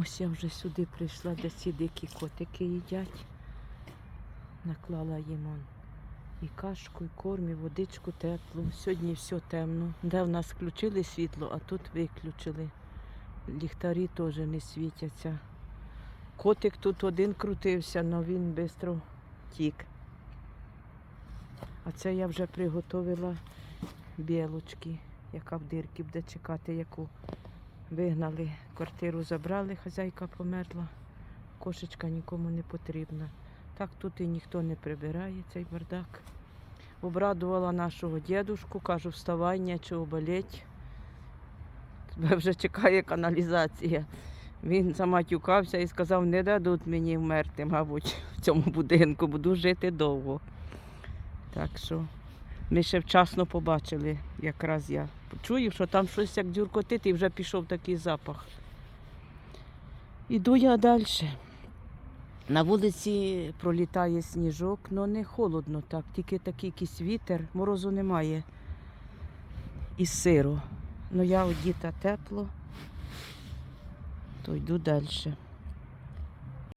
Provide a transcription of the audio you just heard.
Ось я вже сюди прийшла, де ці дикі котики їдять. Наклала їм он і кашку, і корм, і водичку теплу. Сьогодні все темно. Де в нас включили світло, а тут виключили. Ліхтарі теж не світяться. Котик тут один крутився, але він швидко тік. А це я вже приготовила білочки, яка в дирки буде чекати, яку вигнали, квартиру забрали, хазяйка померла. Кошечка нікому не потрібна. Так тут і ніхто не прибирає цей бардак. Обрадувала нашого дідушку, кажу, вставай, нічого болеть. Тебе вже чекає каналізація. Він заматюкався і сказав, не дадуть мені вмерти, мабуть, в цьому будинку, буду жити довго. Так що ми ще вчасно побачили, якраз я почую, що там щось як дзюркотить, і вже пішов такий запах. Іду я далі. На вулиці пролітає сніжок, але не холодно так, тільки такий якийсь вітер, морозу немає. І сиро. Ну я одіта тепло, то йду далі.